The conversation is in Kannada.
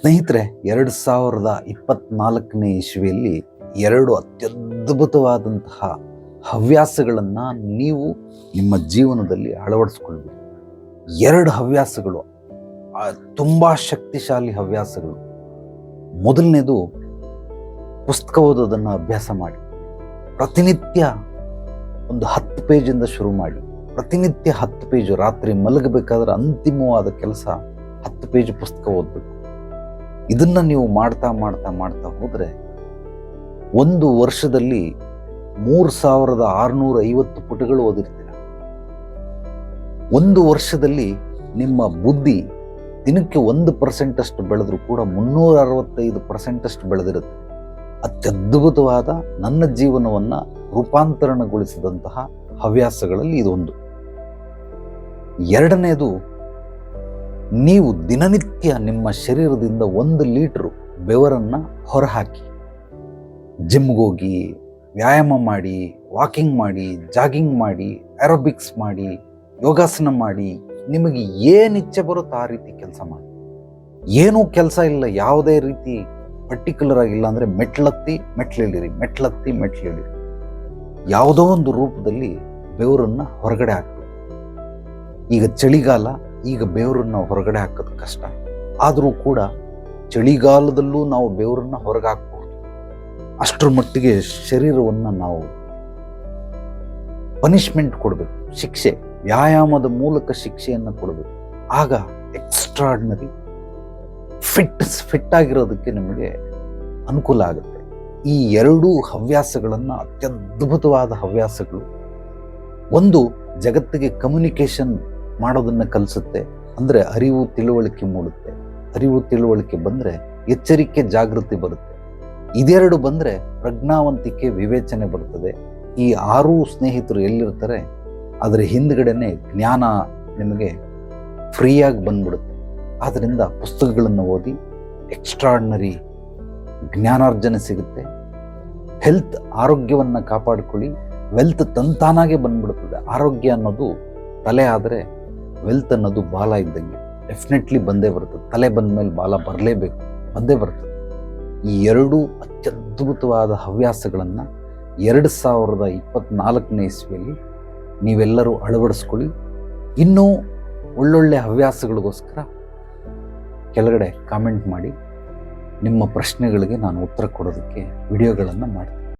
ಸ್ನೇಹಿತರೆ, ಎರಡು ಸಾವಿರದ ಇಪ್ಪತ್ನಾಲ್ಕನೇ ಇಸ್ವಿಯಲ್ಲಿ ಎರಡು ಅತ್ಯದ್ಭುತವಾದಂತಹ ಹವ್ಯಾಸಗಳನ್ನು ನೀವು ನಿಮ್ಮ ಜೀವನದಲ್ಲಿ ಅಳವಡಿಸ್ಕೊಳ್ಬೇಕು. ಎರಡು ಹವ್ಯಾಸಗಳು ತುಂಬ ಶಕ್ತಿಶಾಲಿ ಹವ್ಯಾಸಗಳು. ಮೊದಲನೇದು ಪುಸ್ತಕ ಓದೋದನ್ನು ಅಭ್ಯಾಸ ಮಾಡಿ. ಪ್ರತಿನಿತ್ಯ ಒಂದು ಹತ್ತು ಪೇಜಿಂದ ಶುರು ಮಾಡಿ. ಪ್ರತಿನಿತ್ಯ ಹತ್ತು ಪೇಜು, ರಾತ್ರಿ ಮಲಗಬೇಕಾದ್ರೆ ಅಂತಿಮವಾದ ಕೆಲಸ ಹತ್ತು ಪೇಜ್ ಪುಸ್ತಕ ಓದಬೇಕು. ಇದನ್ನ ನೀವು ಮಾಡ್ತಾ ಮಾಡ್ತಾ ಮಾಡ್ತಾ ಹೋದರೆ ಒಂದು ವರ್ಷದಲ್ಲಿ ಮೂರು ಸಾವಿರದ ಆರುನೂರ ಐವತ್ತು ಪುಟಗಳು ಓದಿರ್ತೀರ. ಒಂದು ವರ್ಷದಲ್ಲಿ ನಿಮ್ಮ ಬುದ್ಧಿ ದಿನಕ್ಕೆ ಒಂದು ಪರ್ಸೆಂಟಷ್ಟು ಬೆಳೆದರೂ ಕೂಡ ಮುನ್ನೂರ ಅರವತ್ತೈದು ಪರ್ಸೆಂಟಷ್ಟು ಬೆಳೆದಿರುತ್ತೆ. ಅತ್ಯದ್ಭುತವಾದ ನನ್ನ ಜೀವನವನ್ನು ರೂಪಾಂತರಣಗೊಳಿಸಿದಂತಹ ಹವ್ಯಾಸಗಳಲ್ಲಿ ಇದೊಂದು. ಎರಡನೇದು ನೀವು ದಿನನಿತ್ಯ ನಿಮ್ಮ ಶರೀರದಿಂದ ಒಂದು ಲೀಟ್ರು ಬೆವರನ್ನು ಹೊರಹಾಕಿ. ಜಿಮ್ಗೋಗಿ ವ್ಯಾಯಾಮ ಮಾಡಿ, ವಾಕಿಂಗ್ ಮಾಡಿ, ಜಾಗಿಂಗ್ ಮಾಡಿ ಆರೋಬಿಕ್ಸ್ ಮಾಡಿ, ಯೋಗಾಸನ ಮಾಡಿ, ನಿಮಗೆ ಏನು ಇಚ್ಛೆ ಬರುತ್ತೋ ಆ ರೀತಿ ಕೆಲಸ ಮಾಡಿ. ಏನೂ ಕೆಲಸ ಇಲ್ಲ, ಯಾವುದೇ ರೀತಿ ಪರ್ಟಿಕ್ಯುಲರ್ ಆಗಿಲ್ಲ ಅಂದರೆ ಮೆಟ್ಲತ್ತಿ ಮೆಟ್ಲಿಳಿರಿ ಮೆಟ್ಲತ್ತಿ ಮೆಟ್ಲಿಳಿರಿ. ಯಾವುದೋ ಒಂದು ರೂಪದಲ್ಲಿ ಬೆವರನ್ನು ಹೊರಗಡೆ ಹಾಕಬೇಕು. ಈಗ ಚಳಿಗಾಲ ಈಗ ಬೆವರನ್ನು ಹೊರಗಡೆ ಹಾಕೋದು ಕಷ್ಟ. ಆದರೂ ಕೂಡ ಚಳಿಗಾಲದಲ್ಲೂ ನಾವು ಬೆವರನ್ನು ಹೊರಗೆ ಹಾಕ್ಬೋದು ಅಷ್ಟರ ಮಟ್ಟಿಗೆ ಶರೀರವನ್ನು ನಾವು ಪನಿಷ್ಮೆಂಟ್ ಕೊಡಬೇಕು. ಶಿಕ್ಷೆ, ವ್ಯಾಯಾಮದ ಮೂಲಕ ಶಿಕ್ಷೆಯನ್ನು ಕೊಡಬೇಕು. ಆಗ ಎಕ್ಸ್ಟ್ರಾಡ್ನರಿ ಫಿಟ್ ಫಿಟ್ ಆಗಿರೋದಕ್ಕೆ ನಿಮಗೆ ಅನುಕೂಲ ಆಗುತ್ತೆ. ಈ ಎರಡೂ ಹವ್ಯಾಸಗಳನ್ನು ಅತ್ಯದ್ಭುತವಾದ ಹವ್ಯಾಸಗಳು. ಒಂದು ಜಗತ್ತಿಗೆ ಕಮ್ಯುನಿಕೇಶನ್ ಮಾಡೋದನ್ನು ಕಲಿಸುತ್ತೆ. ಅಂದರೆ ಅರಿವು ತಿಳುವಳಿಕೆ ಮೂಡುತ್ತೆ. ಅರಿವು ತಿಳುವಳಿಕೆ ಬಂದರೆ ಎಚ್ಚರಿಕೆ ಜಾಗೃತಿ ಬರುತ್ತೆ. ಇದೆರಡು ಬಂದರೆ ಪ್ರಜ್ಞಾವಂತಿಕೆ ವಿವೇಚನೆ ಬರ್ತದೆ. ಈ ಆರೂ ಸ್ನೇಹಿತರು ಎಲ್ಲಿರ್ತಾರೆ? ಅದರ ಹಿಂದ್ಗಡೆನೆ ಜ್ಞಾನ ನಿಮಗೆ ಫ್ರೀಯಾಗಿ ಬಂದ್ಬಿಡುತ್ತೆ. ಆದ್ದರಿಂದ ಪುಸ್ತಕಗಳನ್ನು ಓದಿ ಎಕ್ಸ್ಟ್ರಾಡ್ನರಿ ಜ್ಞಾನಾರ್ಜನೆ ಸಿಗುತ್ತೆ. ಹೆಲ್ತ್ ಆರೋಗ್ಯವನ್ನು ಕಾಪಾಡಿಕೊಳ್ಳಿ. ವೆಲ್ತ್ ತಂತಾನಾಗೆ ಬಂದ್ಬಿಡುತ್ತದೆ ಆರೋಗ್ಯ ಅನ್ನೋದು ತಲೆ ಆದರೆ ವೆಲ್ತ್ ಅನ್ನೋದು ಬಾಲ ಇದ್ದಂಗೆ. ಡೆಫಿನೆಟ್ಲಿ ಬಂದೇ ಬರ್ತದೆ ತಲೆ ಬಂದ ಮೇಲೆ ಬಾಲ ಬರಲೇಬೇಕು. ಬಂದೇ ಬರ್ತದೆ ಈ ಎರಡೂ ಅತ್ಯದ್ಭುತವಾದ ಹವ್ಯಾಸಗಳನ್ನು ಎರಡು ಸಾವಿರದ ಇಪ್ಪತ್ನಾಲ್ಕನೇ ಇಸ್ವಿಯಲ್ಲಿ ನೀವೆಲ್ಲರೂ ಅಳವಡಿಸ್ಕೊಳ್ಳಿ. ಇನ್ನೂ ಒಳ್ಳೊಳ್ಳೆ ಹವ್ಯಾಸಗಳಿಗೋಸ್ಕರ ಕೆಳಗಡೆ ಕಾಮೆಂಟ್ ಮಾಡಿ. ನಿಮ್ಮ ಪ್ರಶ್ನೆಗಳಿಗೆ ನಾನು ಉತ್ತರ ಕೊಡೋದಕ್ಕೆ, ವಿಡಿಯೋಗಳನ್ನು ಮಾಡ್ತೀನಿ.